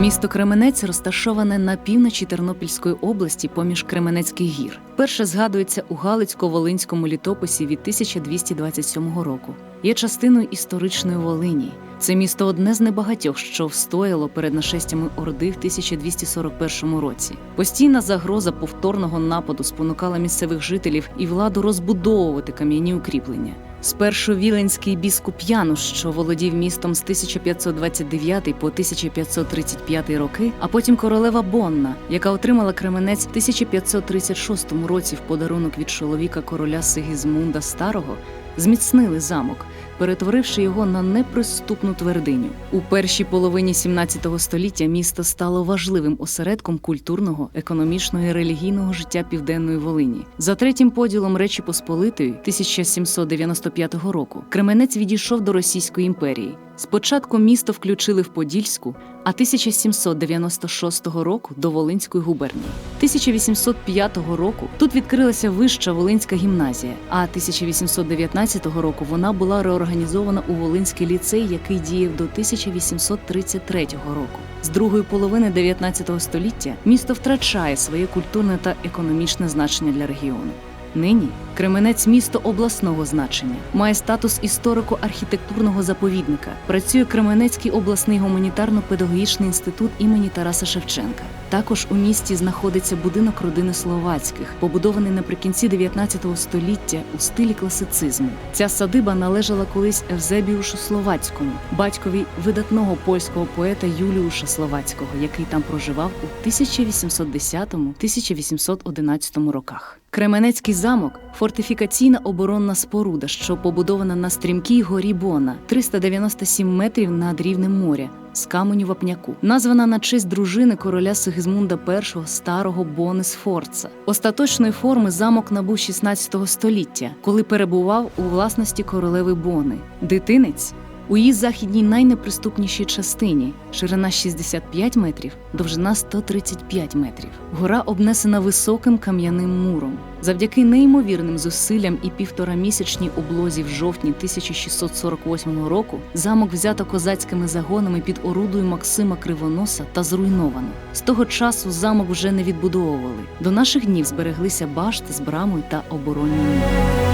Місто Кременець розташоване на півночі Тернопільської області поміж Кременецьких гір. Перше згадується у Галицько-Волинському літописі від 1227 року. Є частиною історичної Волині. Це місто одне з небагатьох, що встояло перед нашестями Орди в 1241 році. Постійна загроза повторного нападу спонукала місцевих жителів і владу розбудовувати кам'яні укріплення. Спершу віленський біскуп Януш, що володів містом з 1529 по 1535 роки, а потім королева Бонна, яка отримала Кременець в 1536 році в подарунок від чоловіка короля Сигізмунда Старого, зміцнили замок, перетворивши його на неприступну твердиню. У першій половині 17 століття місто стало важливим осередком культурного, економічного і релігійного життя південної Волині. За третім поділом Речі Посполитої 1795 року Кременець відійшов до Російської імперії. Спочатку місто включили в Подільську, а 1796 року до Волинської губернії. 1805 року тут відкрилася вища Волинська гімназія, а 1819 року вона була реорганізована у Волинський ліцей, який діяв до 1833 року. З другої половини 19 століття місто втрачає своє культурне та економічне значення для регіону. Нині Кременець місто обласного значення, має статус історико-архітектурного заповідника. Працює Кременецький обласний гуманітарно-педагогічний інститут імені Тараса Шевченка. Також у місті знаходиться будинок родини Словацьких, побудований наприкінці 19 століття у стилі класицизму. Ця садиба належала колись Евзебіушу Словацькому, батькові видатного польського поета Юліуша Словацького, який там проживав у 1810-1811 роках. Кременецький замок фортифікаційна оборонна споруда, що побудована на стрімкій горі Бона, 397 метрів над рівнем моря. З каменю вапняку, названа на честь дружини короля Сигізмунда І старого Бони Сфорца. Остаточної форми замок набув 16 століття, коли перебував у власності королеви Бони. Дитинець у її західній найнеприступнішій частині ширина 65 метрів, довжина 135 метрів. Гора обнесена високим кам'яним муром. Завдяки неймовірним зусиллям і півторамісячній облозі в жовтні 1648 року замок взято козацькими загонами під орудою Максима Кривоноса та зруйновано. З того часу замок вже не відбудовували. До наших днів збереглися башти з брамою та оборонною муром.